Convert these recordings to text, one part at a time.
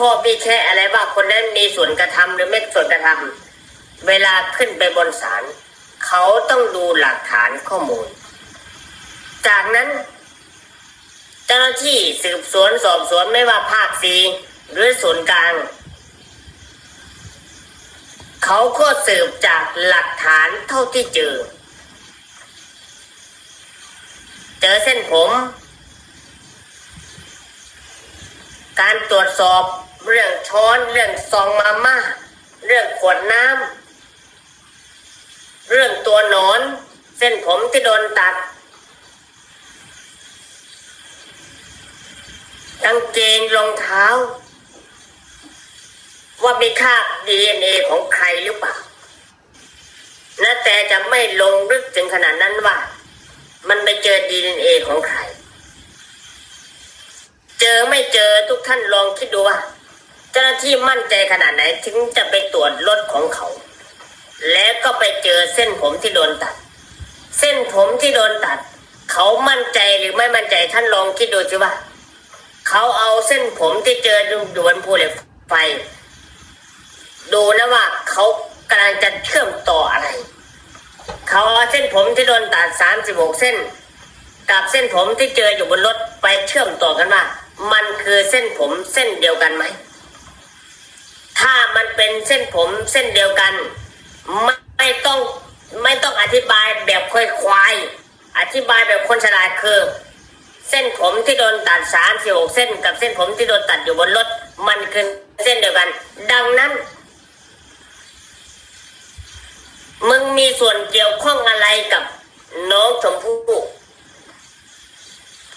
ข้อพิแค่อะไรว่าคนนั้นมีส่วนกระทำหรือไม่ส่วนกระทำเวลาขึ้นไปบนศาลเขาต้องดูหลักฐานข้อมูล จากนั้น เจ้าหน้าที่สืบสวนสอบสวนไม่ว่าภาคสีหรือส่วนกลางเขาก็สืบจากหลักฐานเท่าที่เจอ เจอเส้นผม การตรวจสอบ เรื่องช้อนเรื่องซองมาม่าเรื่องขวดน้ำเรื่องตัวนอน เส้นผมที่โดนตัดกางเกงรองเท้า ว่ามีคราบดีเอ็นเอของใครหรือเปล่านะแต่จะไม่ลงลึกถึงขนาดนั้นว่า มันไปเจอดีเอ็นเอของใคร เจอไม่เจอทุกท่านลองคิดดูว่า เจ้าหน้าที่มั่นใจขนาดไหนถึงจะไปตรวจรถของเขา แล้วก็ไปเจอเส้นผมที่โดนตัด เส้นผมที่โดนตัด เขามั่นใจหรือไม่มั่นใจท่านลองคิดดูสิว่า เขาเอาเส้นผมที่เจออยู่บนภูเหล็กไฟ ดูนะว่าเขากำลังจะเชื่อมต่ออะไร เขาเอาเส้นผมที่โดนตัดสามสิบหกเส้น กับเส้นผมที่เจออยู่บนรถไปเชื่อมต่อกันว่า มันคือเส้นผมเส้นเดียวกันไหม มันเป็นเส้นผมเส้นเดียวกัน ไม่ไม่ต้องไม่ต้องอธิบายแบบค่อยควาย อธิบายแบบคนฉลาดคือ เส้นผมที่โดนตัดสามสิบหกเส้น กับเส้นผมที่โดนตัดอยู่บนรถ มันคือเส้นเดียวกัน ดังนั้นมึงมีส่วนเกี่ยวข้องอะไรกับน้องชมพู่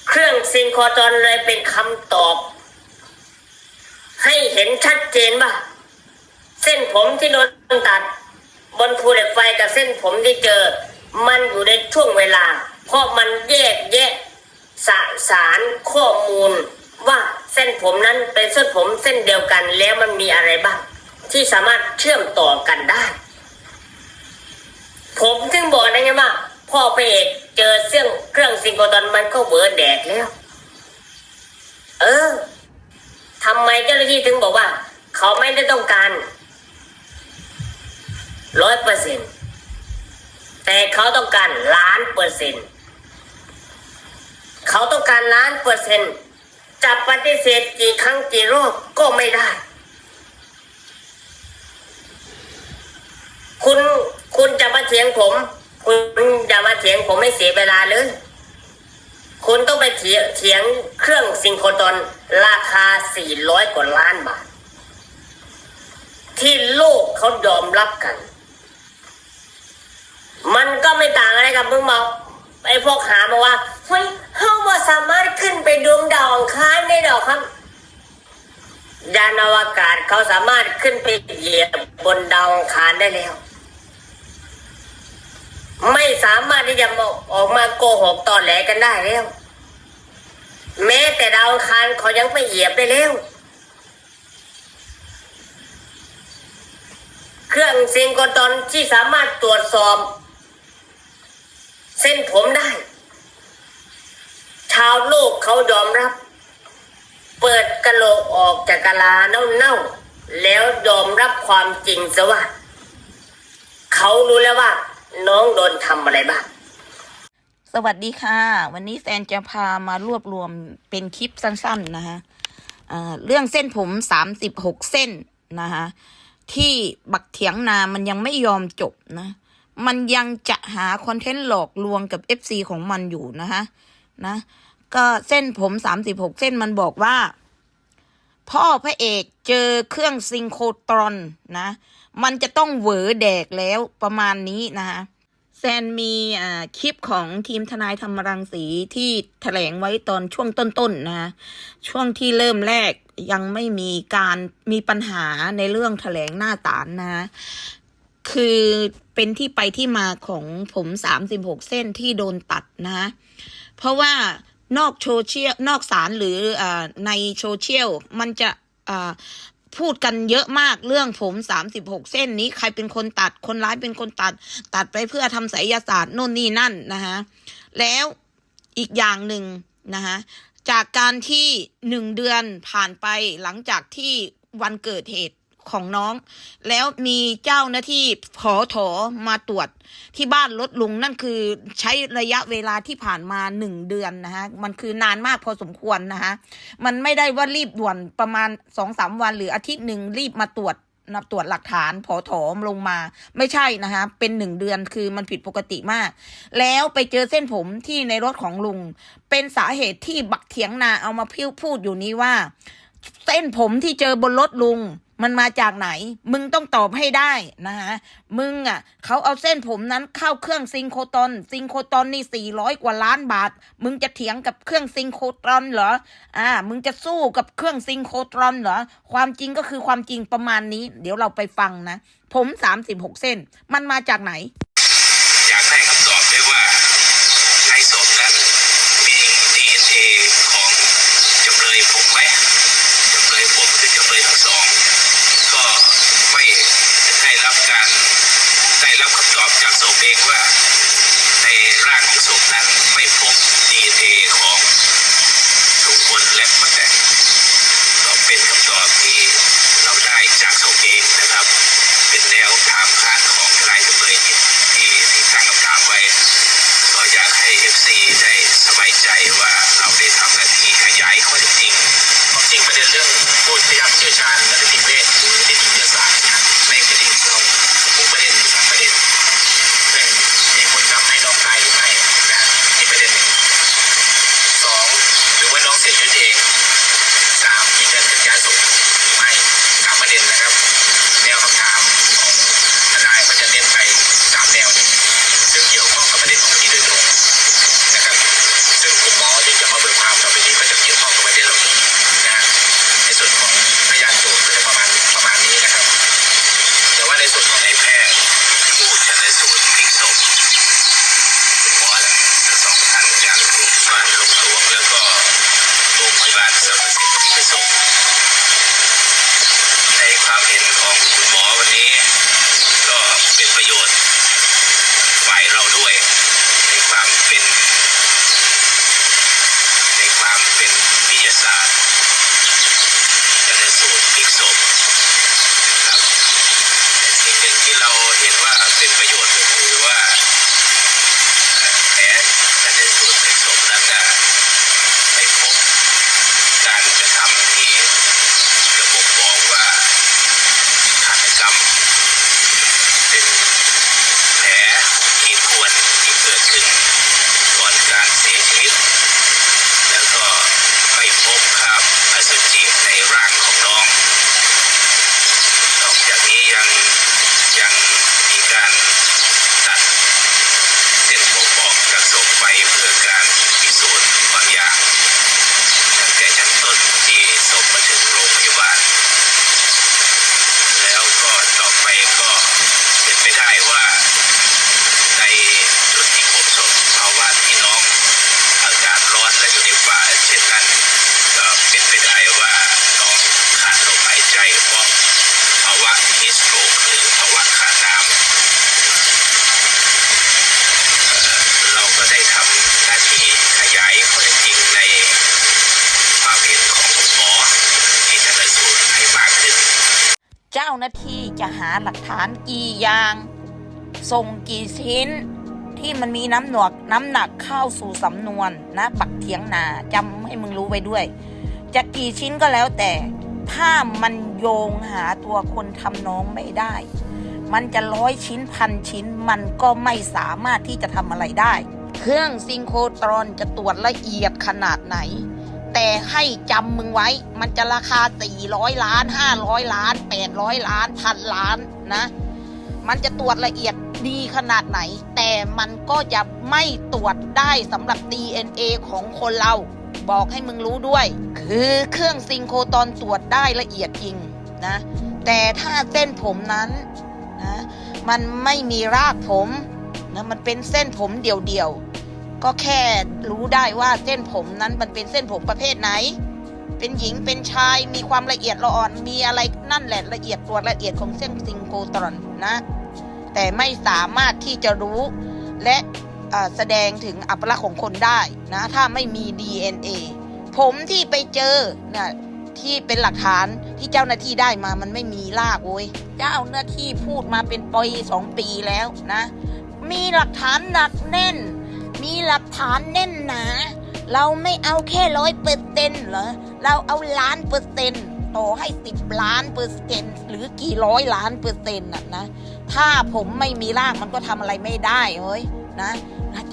เครื่องซิงครตอนเลยเป็นคำตอบ ให้เห็นชัดเจนว่า เส้นผมที่โดนตัด บนภูเหล็กไฟกับเส้นผมที่เจอ มันอยู่ในช่วงเวลา เพราะมันแยกแยะสะสารข้อมูล ว่าเส้นผมนั้นเป็นเส้นผมเส้นเดียวกันแล้วมันมีอะไรบ้าง ที่สามารถเชื่อมต่อกันได้ ผมถึงบอกได้ไงว่าพ่อพระเอกเจอเสื่องเครื่องซิงโครตอนมันก็เวอร์แดกแล้ว เออทำไมเจ้าหน้าที่ถึงบอกว่า เขาไม่ได้ต้องการ ร้อยเปอร์เซ็นต์แต่เขาต้องการล้านเปอร์เซ็นต์เขาต้องการล้านเปอร์เซ็นต์จะปฏิเสธกี่ครั้งกี่รอบก็ไม่ได้ คุณคุณจะมาเถียงผม คุณจะมาเถียงผมไม่เสียเวลาเลยคุณต้องไปเถียงเถียงเครื่องซิงโครตอนราคา 400 กว่าล้านบาท ที่โลกเขายอมรับกันก็ไม่ต่างอะไร กับมึงบอกไอ้พวกหามาว่าเฮ้ยเฮาว่าสามารถขึ้นไปดวงดาวองคารได้ดอกครับ ยานอวกาศเขาสามารถขึ้นไปเหยียบบนดาวองคารได้แล้ว ไม่สามารถที่จะออกมาโกหกตอนแหลกันได้แล้ว แม้แต่ดาวองคารเขายังไม่เหยียบได้แล้วเครื่องซิงโครตอนที่สามารถตรวจสอบ เส้นผมได้ ชาวโลกเขายอมรับ เปิดกะโหลกออกจากกะลาเน่าๆแล้วยอมรับความจริงซะว่า เขารู้แล้วว่า น้องโดนทำอะไรบ้างสวัสดีค่ะ วันนี้แฟนจะพามารวบรวมเป็นคลิปสั้น ๆ นะคะเอ่อเรื่องเส้นผมสามสิบหกเส้นนะคะที่บักเถียงนามันยังไม่ยอมจบนะ มันยังจะหาคอนเทนต์หลอกลวงกับ FC ของมันอยู่นะคะนะ ก็เส้นผมสามสิบหกเส้นมันบอกว่า พ่อพระเอกเจอเครื่องซิงโครตรอนนะ มันจะต้องเหวอแดกแล้วประมาณนี้นะคะแซนมีอ่าคลิปของทีมทนายธรรมรังสีที่แถลงไว้ตอนช่วงต้นๆนะช่วงที่เริ่มแรกยังไม่มีการมีปัญหาในเรื่องแถลงหน้าศาลนะ คือเป็นที่ไปที่มาของผมสามสิบหกเส้นที่โดนตัดนะเพราะว่านอกโซเชียลนอกสารหรืออในโซเชียลมันจะพูดกันเยอะมากเรื่องผมสามสิบหกเส้นนี้ใครเป็นคนตัดคนร้ายเป็นคนตัด ตัดไปเพื่อทำไสยศาสตร์โน่นนี่นั่นนะคะแล้วอีกอย่างหนึ่งนะคะจากการที่หนึ่งเดือนผ่านไปหลังจากที่วันเกิดเหตุ ของน้อง แล้วมีเจ้าหน้าที่ผอถอมาตรวจที่บ้านรถลุงนั่นคือใช้ระยะเวลาที่ผ่านมาหนึ่งเดือนนะฮะมันคือนานมากพอสมควรนะฮะมันไม่ได้ว่ารีบด่วนประมาณสองสามวันหรืออาทิตย์หนึ่งรีบมาตรวจนะตรวจหลักฐานผอถอมลงมา ไม่ใช่นะคะ เป็นหนึ่งเดือนคือมันผิดปกติมาก แล้วไปเจอเส้นผมที่ในรถของลุง เป็นสาเหตุที่บักเถียงนาเอามาพิวพูดอยู่นี้ว่า เส้นผมที่เจอบนรถลุง มันมาจากไหน มึงต้องตอบให้ได้นะฮะมึงอะเขาเอาเส้นผมนั้นเข้าเครื่องซิงโครตอน ซิงโครตอนนี่สี่ร้อยกว่าล้านบาท มึงจะเถียงกับเครื่องซิงโครตอนเหรอ อ่า มึงจะสู้กับเครื่องซิงโครตอนเหรอ ความจริงก็คือความจริงประมาณนี้ เดี๋ยวเราไปฟังนะ ผมสามสิบหกเส้น มันมาจากไหน น้าที่จะหาหลักฐานกี่อย่าง ส่งกี่ชิ้น ที่มันมีน้ำหนวกน้ำหนักเข้าสู่สำนวนนะบักเถียงนาจำให้มึงรู้ไว้ด้วย จะกี่ชิ้นก็แล้วแต่ ถ้ามันโยงหาตัวคนทำน้องไม่ได้ มันจะร้อยชิ้นพันชิ้นมันก็ไม่สามารถที่จะทำอะไรได้ เครื่องซิงโครตรอนจะตรวจละเอียดขนาดไหน แต่ให้จำมึงไว้ มันจะราคา 400 ล้าน 500 ล้าน 800 ล้านพันล้านนะ มันจะตรวจละเอียดดีขนาดไหน แต่มันก็จะไม่ตรวจได้สำหรับ DNA ของคนเรา บอกให้มึงรู้ด้วย คือเครื่องซิงโครตอนตรวจได้ละเอียดจริงนะ แต่ถ้าเส้นผมนั้นนะ มันไม่มีรากผมนะ มันเป็นเส้นผมเดี่ยวๆ ก็แค่รู้ได้ว่าเส้นผมนั้นมันเป็นเส้นผมประเภทไหน เป็นหญิงเป็นชายมีความละเอียดละอ่อนมีอะไรนั่นแหละละเอียดตัวละเอียดของเส้นซิงโครตรอนนะ แต่ไม่สามารถที่จะรู้และแสดงถึงอัปลักษณ์ของคนได้นะ ถ้าไม่มี DNA ผมที่ไปเจอน่ะที่เป็นหลักฐานที่เจ้าหน้าที่ได้มามันไม่มีลากโว้ยเจ้าหน้าที่พูดมาเป็นปีสองปีแล้วนะ มีหลักฐานหนักแน่น มีหลักฐานแน่นหนา เราไม่เอาแค่ร้อยเปอร์เซ็นต์เหรอ เราเอาล้านเปอร์เซ็นต์ต่อให้สิบล้านเปอร์เซ็นต์หรือกี่ร้อยล้านเปอร์เซ็นต์น่ะนะ ถ้าผมไม่มีรากมันก็ทำอะไรไม่ได้เฮ้ยนะ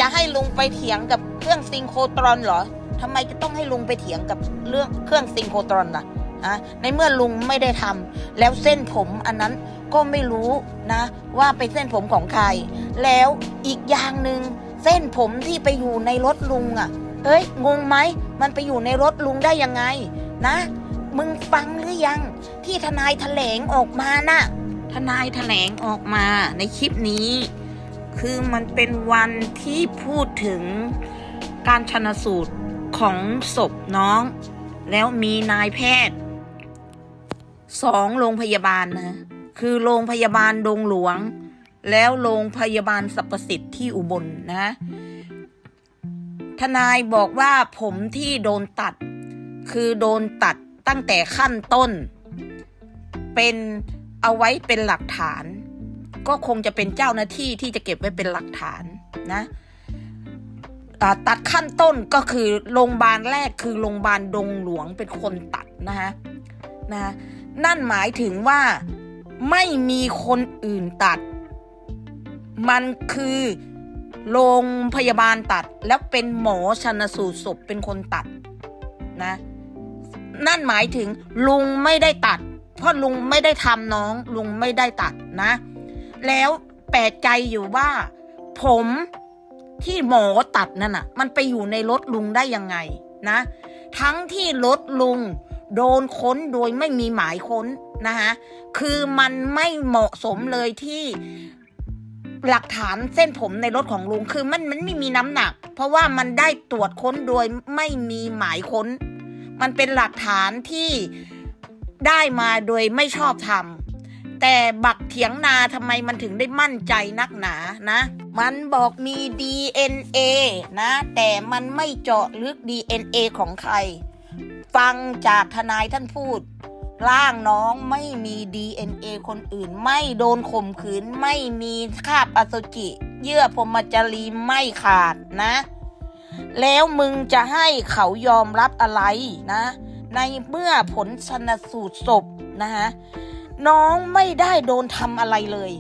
จะให้ลุงไปเถียงกับเครื่องซิงโครตรอนเหรอทำไมจะต้องให้ลุงไปเถียงกับเรื่องเครื่องซิงโครตรอนล่ะอะในเมื่อลุงไม่ได้ทำแล้วเส้นผมอันนั้นก็ไม่รู้นะ ว่าเป็นเส้นผมของใคร แล้วอีกอย่างหนึ่ง เส้นผมที่ไปอยู่ในรถลุงอะ่ะ เอ้ยงงไหมมันไปอยู่ในรถลุงได้ยังไง นะ มึงฟังหรือยัง ที่ทนายแถลงออกมาน่ะทนายแถลงออกมาในคลิปนี้ คือมันเป็นวันที่พูดถึงการชนสูตรของศพน้อง แล้วมีนายแพทย์สองโรงพยาบาลนะ คือโรงพยาบาลดงหลวง แล้วโรงพยาบาลสรรพสิทธิ์ที่อุบลนะ ทนายบอกว่าผมที่โดนตัด คือโดนตัดตั้งแต่ขั้นต้น เป็นเอาไว้เป็นหลักฐาน ก็คงจะเป็นเจ้าหน้าที่ที่จะเก็บไว้เป็นหลักฐานนะตัดขั้นต้นก็คือโรงพยาบาลแรกคือโรงพยาบาลดงหลวงเป็นคนตัดนะฮะนะนั่นหมายถึงว่าไม่มีคนอื่นตัด มันคือโรงพยาบาลตัดแล้วเป็นหมอชนสูตรศพเป็นคนตัดนะ นั่นหมายถึงลุงไม่ได้ตัด เพราะลุงไม่ได้ทำน้องลุงไม่ได้ตัดนะ แล้วแปลกใจอยู่ว่า ผมที่หมอตัดนั่นน่ะ มันไปอยู่ในรถลุงได้ยังไงนะ ทั้งที่รถลุงโดนค้นโดยไม่มีหมายค้นนะคะคือมันไม่เหมาะสมเลยที่ หลักฐานเส้นผมในรถของลุงคือมันมันไม่มีน้ำหนัก เพราะว่ามันได้ตรวจค้นโดยไม่มีหมายค้น มันเป็นหลักฐานที่ได้มาโดยไม่ชอบธรรมแต่บักเถียงนาทำไมมันถึงได้มั่นใจนักหนานะ มันบอกมี DNA นะ แต่มันไม่เจาะลึก DNA ของใคร ฟังจากทนายท่านพูด ร่างน้องไม่มี DNA คนอื่น ไม่โดนข่มขืน ไม่มีคราบอสุจิ เยื่อพรมจารีไม่ขาดนะ แล้วมึงจะให้เขายอมรับอะไรนะ ในเมื่อผลชนสูตรศพนะฮะน้องไม่ได้โดนทำอะไรเลย